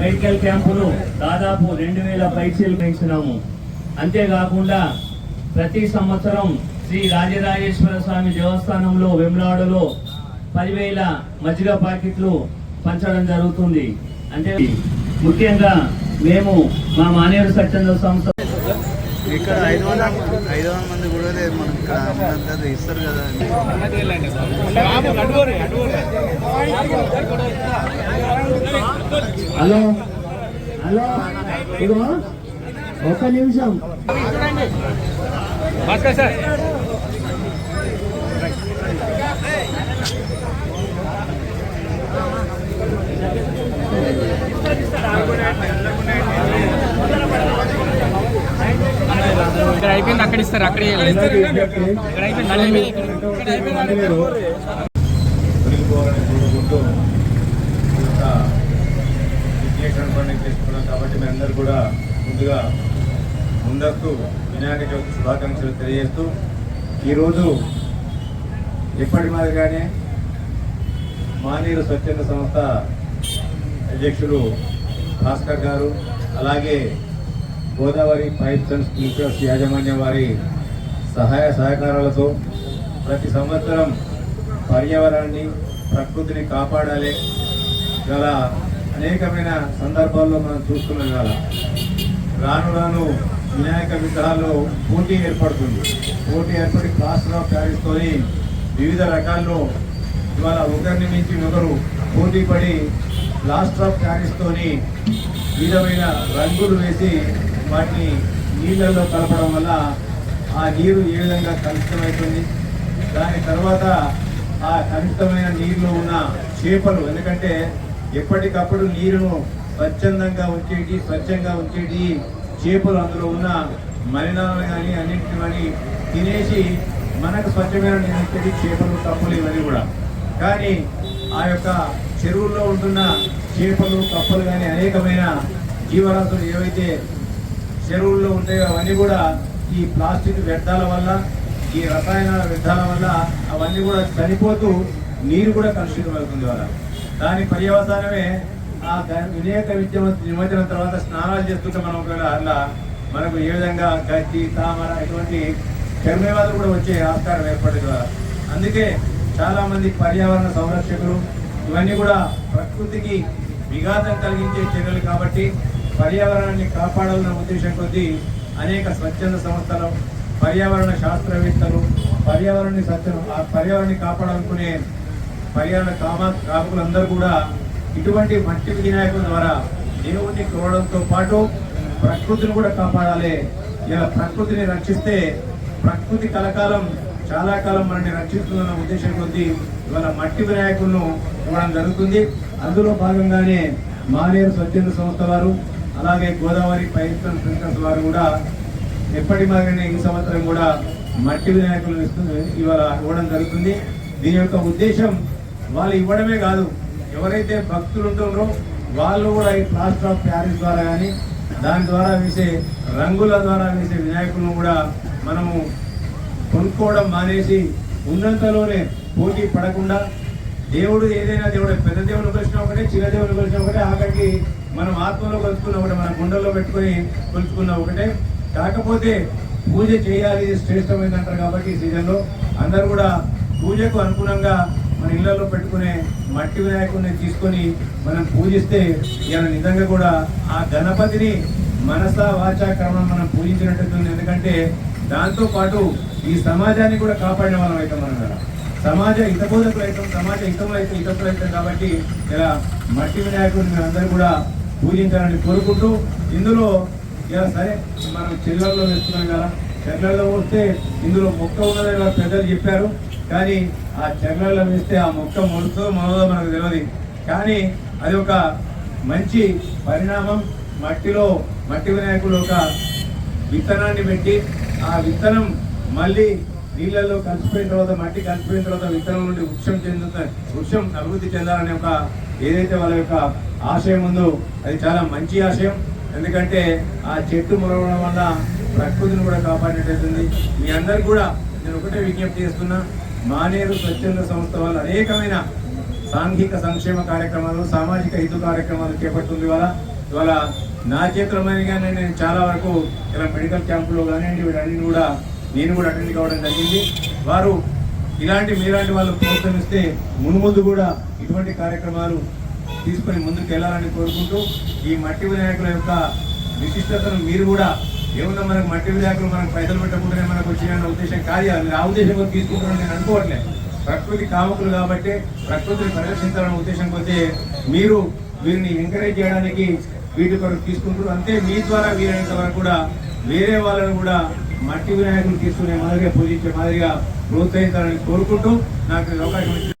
Medical క్యాంపును దాదాపు రెండు వేల పైసలు పెంచినాము అంతేకాకుండా ప్రతి సంవత్సరం శ్రీ రాజరాజేశ్వర స్వామి దేవస్థానంలో వెమ్లాడలో పదివేల మజ్జిగ ప్యాకెట్లు పంచడం జరుగుతుంది. అంటే ముఖ్యంగా మేము మా మానేరు స్వచ్ఛంద సంస్థ ఇక్కడ ఐదు వందల ఐదు వందల మంది కూడా లేదు మనం ఇక్కడ ఉన్నంత ఇస్తారు కదా హలో హలో ఇదిగో ఒక నిమిషం. ఇక్కడ అయిపోయింది అక్కడ ఇస్తారు అక్కడ ఇక్కడ అయిపోయింది మళ్ళీ మీ- ఇక్కడ అయిపోయింది తొలగిపోవాలని ఎక్కడ ఇస్తారు అక్కడ విఘ్నేశ్వర పండుగ చేసుకున్నాం కాబట్టి మీ అందరూ కూడా ముందుగా ముందస్తు వినాయక చవితి శుభాకాంక్షలు తెలియజేస్తూ ఈరోజు ఎప్పటి మాదిరిగానే మానేరు స్వచ్ఛంద సంస్థ అధ్యక్షులు భాస్కర్ గారు అలాగే గోదావరి పైప్స్ అండ్ స్ప్రింక్లర్స్ యాజమాన్యం వారి సహాయ సహకారాలతో ప్రతి సంవత్సరం పర్యావరణాన్ని ప్రకృతిని కాపాడాలి గల అనేకమైన సందర్భాల్లో మనం చూస్తున్నాం కదా రాను రాను వినాయక విగ్రహాల్లో పోటీ ఏర్పడుతుంది. పోటీ ఏర్పడి ప్లాస్టర్ ఆఫ్ ప్యారిస్తోని వివిధ రకాల్లో ఇవాళ ఒకరిని మించి ఒకరు పోటీ పడి ప్లాస్టర్ ఆఫ్ ప్యారిస్తోని విధమైన రంగులు వేసి వాటిని నీళ్ళల్లో కలపడం వల్ల ఆ నీరు ఏ విధంగా కలుషితమవుతుంది దాని తర్వాత ఆ కలుషితమైన నీరులో ఉన్న చేపలు ఎందుకంటే ఎప్పటికప్పుడు నీరును స్వచ్ఛందంగా ఉంచేటి స్వచ్ఛంగా ఉంచేటి చేపలు అందులో ఉన్న మలినాలను కానీ అన్నింటిని కానీ తినేసి మనకు స్వచ్ఛమైన నీరు ఇచ్చేది చేపలు కప్పలు ఇవన్నీ కూడా. కానీ ఆ యొక్క చెరువుల్లో ఉంటున్న చేపలు కప్పలు కానీ అనేకమైన జీవరాశులు ఏవైతే చెరువుల్లో ఉంటాయో అవన్నీ కూడా ఈ ప్లాస్టిక్ వ్యర్థాల వల్ల ఈ రసాయన వ్యర్థాల వల్ల అవన్నీ కూడా చనిపోతూ నీరు కూడా కలుషితం అవుతుంది వాళ్ళ దాని పర్యవసానమే ఆ గ- వినాయక విద్య నిమజ్జనం తర్వాత స్నానాలు చేస్తుంటే మనం ఒకవేళ అలా మనకు ఏ విధంగా గడ్డి తామర ఇటువంటి చర్మేవాదులు కూడా వచ్చే ఆస్కారం ఏర్పడింది కదా అందుకే చాలామంది పర్యావరణ సంరక్షకులు ఇవన్నీ కూడా ప్రకృతికి విఘాతం కలిగించే చర్యలు కాబట్టి పర్యావరణాన్ని కాపాడాలన్న ఉద్దేశం కొద్దీ అనేక స్వచ్ఛంద సంస్థలు పర్యావరణ శాస్త్రవేత్తలు పర్యావరణాన్ని సత్యం ఆ పర్యావరణాన్ని కాపాడాలనుకునే పర్యావరణ కామ కాపులందరూ కూడా ఇటువంటి మట్టి వినాయకుల ద్వారా దేవుణ్ణి కోరడంతో పాటు ప్రకృతిని కూడా కాపాడాలి. ఇలా ప్రకృతిని రక్షిస్తే ప్రకృతి కలకాలం చాలా కాలం మనల్ని రక్షిస్తుందన్న ఉద్దేశం కొద్ది ఇవాళ మట్టి వినాయకులను ఇవ్వడం జరుగుతుంది. అందులో భాగంగానే మానేరు స్వచ్ఛంద సంస్థ వారు అలాగే గోదావరి పైప్ స్ప్రింక్లర్స్ వారు కూడా ఎప్పటి మాదిరిగానే ఈ సంవత్సరం కూడా మట్టి వినాయకులను ఇస్తుంది ఇవాళ ఇవ్వడం జరుగుతుంది. దీని యొక్క ఉద్దేశం వాళ్ళు ఇవ్వడమే కాదు. ఎవరైతే భక్తులు ఉంటున్నారో వాళ్ళు కూడా ఈ ప్లాస్టర్ ఆఫ్ ప్యారిస్ ద్వారా కానీ దాని ద్వారా వేసే రంగుల ద్వారా వేసే వినాయకులను కూడా మనము కొనుక్కోవడం మానేసి ఉన్నంతలోనే పోటీ పడకుండా దేవుడు ఏదైనా దేవుడు పెద్ద దేవుని కలిసిన ఒకటే చిన్న దేవుని కలిసిన ఒకటే ఆఖరికి మనం ఆత్మలో కొలుచుకున్న ఒకటే మన గుండెల్లో పెట్టుకొని కొలుచుకున్న ఒకటే. కాకపోతే పూజ చేయాలి శ్రేష్టమైంది శ్రేష్టమైనది అంటారు కాబట్టి ఈ సీజన్లో అందరూ కూడా పూజకు అనుగుణంగా మన ఇళ్ళలో పెట్టుకునే మట్టి వినాయకుడిని తీసుకొని మనం పూజిస్తే ఇలా నిజంగా కూడా ఆ గణపతిని మనస వాచా క్రమం మనం పూజించినట్టుంది ఎందుకంటే దాంతో పాటు ఈ సమాజాన్ని కూడా కాపాడిన వాళ్ళం అవుతాం మనం కదా. సమాజ హితబోధకులు అవుతాం సమాజ హితములు అయితే హితకులు అవుతాం కాబట్టి ఇలా మట్టి వినాయకుడిని అందరూ కూడా పూజించాలని కోరుకుంటూ ఇందులో ఇలా సరే మనం చెల్లెల్లో వేస్తున్నాం కదా. చెర్లలో వస్తే ఇందులో మొక్క ఉన్నదని పెద్దలు చెప్పారు. కానీ ఆ చెర్లలో వేస్తే ఆ మొక్క మొలుస్తుందో మొలదో మనకు తెలియదు కానీ అది ఒక మంచి పరిణామం. మట్టిలో మట్టి వినాయకుడు ఒక విత్తనాన్ని పెట్టి ఆ విత్తనం మళ్ళీ నీళ్ళల్లో కలిసిపోయిన తర్వాత మట్టి కలిసిపోయిన తర్వాత విత్తనం నుండి వృక్షం చెందుతుంది వృక్షం అభివృద్ధి చెందాలనే ఒక ఏదైతే వాళ్ళ యొక్క ఆశయం ఉందో అది చాలా మంచి ఆశయం. ఎందుకంటే ఆ చెట్టు మొలవడం వల్ల ప్రకృతిని కూడా కాపాడినట్టుంది మీ అందరికి కూడా నేను ఒకటే విజ్ఞప్తి చేస్తున్నా మానేరు స్వచ్ఛంద సంస్థ వల్ల అనేకమైన సాంఘిక సంక్షేమ కార్యక్రమాలు సామాజిక హితు కార్యక్రమాలు చేపడుతుంది ఇవాళ. ఇవాళ నా చేతుల మీదుగానే నేను చాలా వరకు ఇలా మెడికల్ క్యాంపులో కానివ్వండి వీటన్నిటిని కూడా నేను కూడా అటెండ్ కావడం జరిగింది. వారు ఇలాంటి మీలాంటి వాళ్ళు ప్రోత్సహిస్తే మున్ముందు కూడా ఇటువంటి కార్యక్రమాలు తీసుకొని ముందుకు వెళ్ళాలని కోరుకుంటూ ఈ మట్టి వినాయకుల యొక్క విశిష్టతను మీరు కూడా ఏమన్నా మనకు మట్టి వినాయకులు మనకు పైసలు పెట్టకుండానే మనకు వచ్చిన ఉద్దేశం కాదు. మీరు ఆ ఉద్దేశంతో తీసుకుంటారని నేను అనుకోవట్లేదు. ప్రకృతి కామకులు కాబట్టి ప్రకృతిని పరిరక్షించాలనే ఉద్దేశం కొద్దీ మీరు వీరిని ఎంకరేజ్ చేయడానికి వీటి కొరకు తీసుకుంటారు అంతే మీ ద్వారా వీలైనంత వరకు కూడా వేరే వాళ్ళను కూడా మట్టి వినాయకులు తీసుకునే మాదిరిగా పూజించే మాదిరిగా ప్రోత్సహించాలని కోరుకుంటూ నాకు అవకాశం